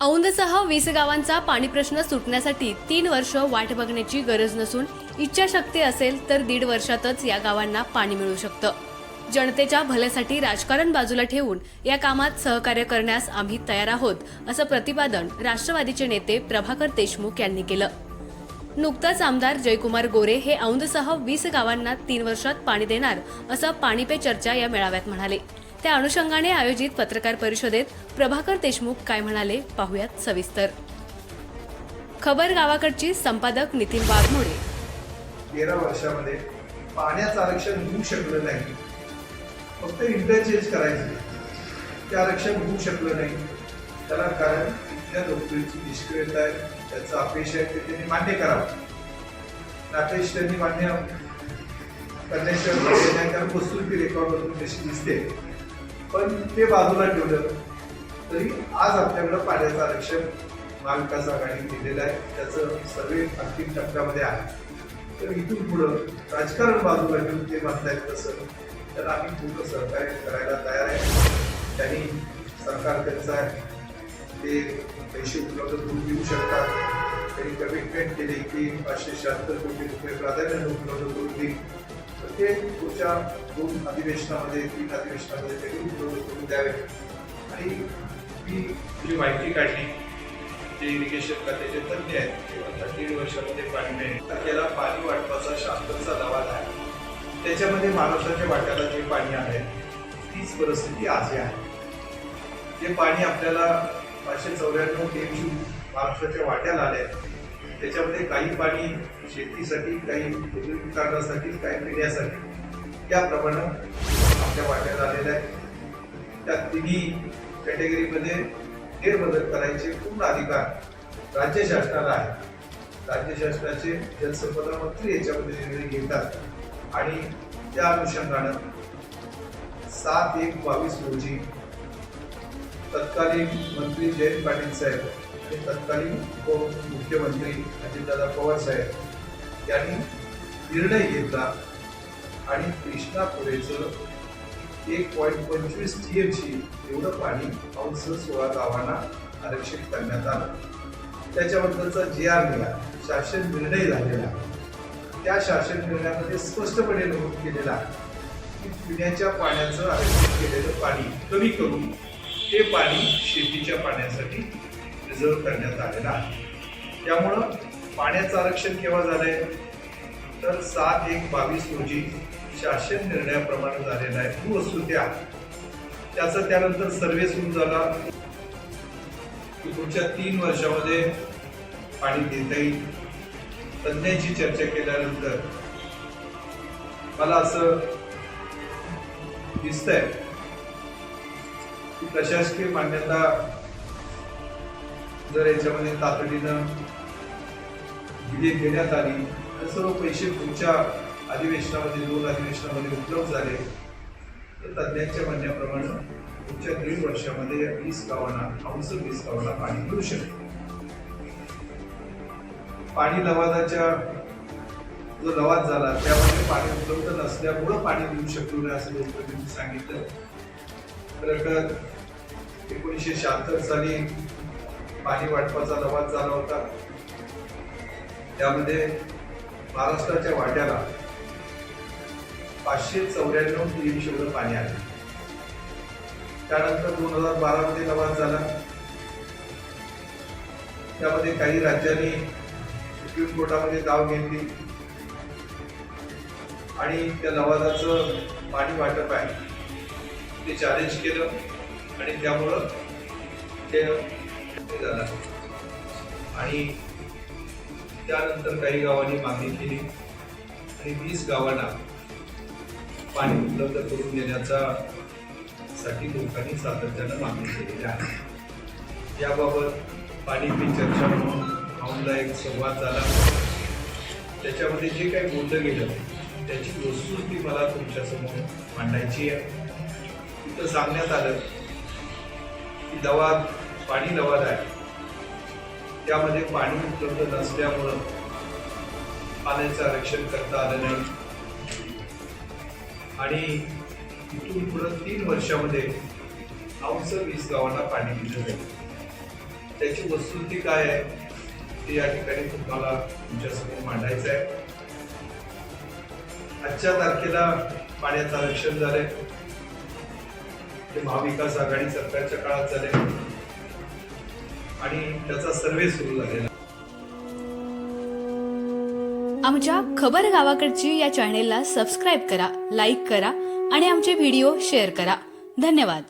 औंधसह वीस गावांचा पाणी प्रश्न सुटण्यासाठी तीन वर्ष वाट बघण्याची गरज नसून इच्छाशक्ती असेल तर दीड वर्षातच या गावांना पाणी मिळू शकतं. जनतेच्या भल्यासाठी राजकारण बाजूला ठेवून या कामात सहकार्य करण्यास आम्ही तयार आहोत असं प्रतिपादन राष्ट्रवादीचे नेते प्रभाकर देशमुख यांनी केलं. नुकताच आमदार जयकुमार गोरे हे औंधसह वीस गावांना तीन वर्षात पाणी देणार असं पाणी पे चर्चा या मेळाव्यात म्हणाले. त्या अनुषंगाने आयोजित पत्रकार परिषदेत प्रभाकर देशमुख काय म्हणाले पाहुयात सविस्तर. खबर गावाकडची संपादक नितीन वाघमोडे. तेरा वर्षामध्ये पाण्याचं आरक्षण होऊ शकलं नाही. फक्त इंटरचेंज करायचं. ते आरक्षण होऊ शकलं नाही. त्याला कारण इथल्या नोकरीची निष्क्रियता आहे. त्याचं अपेक्ष आहे. ते त्यांनी मान्य करावं. अपेक्ष त्यांनी मान्य करण्याशिवाय पर्याय नाही कारण वस्तू रेकॉर्डमधून तशी दिसते. पण ते बाजूला ठेवलं. तरी आज आपल्याकडं पाण्याचं आरक्षण महाविकास आघाडी दिलेलं आहे. त्याचं सर्वे अंतिम टप्प्यामध्ये आहे. तर इथून पुढं राजकारण बाजूला ठेवून ते म्हणतायत तसं. तर आम्ही पूर्ण सहकार्य करायला तयार आहे. त्यांनी सरकार त्यांचं आहे. ते पैसे उपलब्ध करून देऊ शकतात. त्यांनी कमिटमेंट केले की पाचशे शहात्तर कोटी रुपये प्राधान्याने उपलब्ध करून देईल. ते पुढच्या दोन अधिवेशनामध्ये तीन अधिवेशनामध्ये ते उपलब्ध करून द्यावे. आणि मी जी माहिती काढली जे इरिगेशन खात्याचे तज्ञ आहेत किंवा दीड वर्षामध्ये पाणी तर त्याला पाणी वाटपाचा शास्त्राचा लवाद आहे. त्याच्यामध्ये महाराष्ट्राच्या वाट्याला जे पाणी आहे तीच परिस्थिती आजही आहे. जे पाणी आपल्याला पाचशे चौऱ्याण्णव टीएमसी महाराष्ट्राच्या वाट्याला आले त्याच्यामध्ये काही पाणी शेतीसाठी काही कारणासाठी काही पिण्यासाठी याप्रमाणे आपल्या वाट्यात आलेलं आहे. त्या तिन्ही कॅटेगरीमध्ये फेरबदल करायचे पूर्ण अधिकार राज्य शासनाला आहे. राज्य शासनाचे जलसंपदा मंत्री याच्यामध्ये निर्णय घेतात आणि त्या अनुषंगानं सात एक बावीस रोजी तत्कालीन मंत्री जयंत पाटील साहेब आणि तत्कालीन उपमुख्यमंत्री अजितदादा पवार साहेब यांनी निर्णय घेतला आणि कृष्णा पुरेचं एक पॉईंट पंचवीस टी एम सी एवढं पाणी अंश सोळा गावांना आरक्षित करण्यात आलं. त्याच्याबद्दलचा जे आर मिळाला शासन निर्णय झालेला त्या शासन निर्णयामध्ये स्पष्टपणे नमूद केलेला की पिण्याच्या पाण्याचं आरक्षण केलेलं पाणी कमी करून ते पाणी शेतीच्या पाण्यासाठी रिझर्व करण्यात आलेला आहे. त्यामुळं पाण्याचं आरक्षण केव्हा झालंय? तर सात एक बावीस रोजी शासन निर्णयाप्रमाणे झालेला आहे. तू असू द्या. त्याचा त्यानंतर सर्वे सुरू झाला. की पुढच्या तीन वर्षामध्ये पाणी देता येईल. तज्ञांची चर्चा केल्यानंतर मला असं दिसतंय की प्रशासकीय मान्यता जर याच्यामध्ये तातडीनं विधेयक घेण्यात आली तर सर्व पैसे पुढच्या अधिवेशनामध्ये दोन अधिवेशनामध्ये उपलब्ध झाले. तर तज्ज्ञांच्या म्हणण्याप्रमाणे पुढच्या दीड वर्षामध्ये या वीस गावांना अंश वीस गावांना पाणी मिळू शकते. पाणी लवादाच्या जो लवाद झाला त्यामध्ये पाणी उपलब्ध नसल्यामुळं पाणी मिळू शकलो नाही असं लोकांनी सांगितलं. तर एकोणीसशे शहात्तर साली पाणी वाटपाचा लवाद झाला होता. त्यामध्ये महाराष्ट्राच्या वाट्याला पाचशे चौऱ्याण्णव टीएमशी एवढं पाणी आलं. त्यानंतर दोन हजार बारा मध्ये लवाद झाला. त्यामध्ये काही राज्यांनी सुप्रीम कोर्टामध्ये दाव घेतली. आणि त्या लवादाचं पाणी वाटप आहे. ते चॅलेंज केलं. आणि त्यामुळं ते हे आणि त्यानंतर काही गावांनी मागणी केली. आणि वीस गावांना पाणी उपलब्ध करून देण्याचा साठी लोकांनी सातत्यानं मागणी केलेली आहे. याबाबत पाणी पी चर्चा म्हणून औंधला एक संवाद झाला. त्याच्यामध्ये जे काही बोललं गेलं त्याची वस्तुस्थिती मला तुमच्यासमोर मांडायची आहे. तिथं सांगण्यात आलं की दवा पाणी लवाद आहे. त्यामध्ये पाणी उपलब्ध नसल्यामुळं पाण्याचं आरक्षण करता आलं नाही. आणि इथून पुढं तीन वर्षामध्ये औंस वीस गावांना पाणी दिलं जाईल. त्याची वस्तुस्थिती काय आहे ते या ठिकाणी तुम्हाला तुमच्यासमोर मांडायचं आहे. आजच्या तारखेला पाण्याचं आरक्षण झालंय. ते महाविकास आघाडी सरकारच्या काळात झाले आणि त्याचा सर्वे सुरू झालेला आमच्या खबर गावाकडची या चॅनेलला सबस्क्राईब करा लाईक करा आणि आमचे व्हिडिओ शेअर करा. धन्यवाद.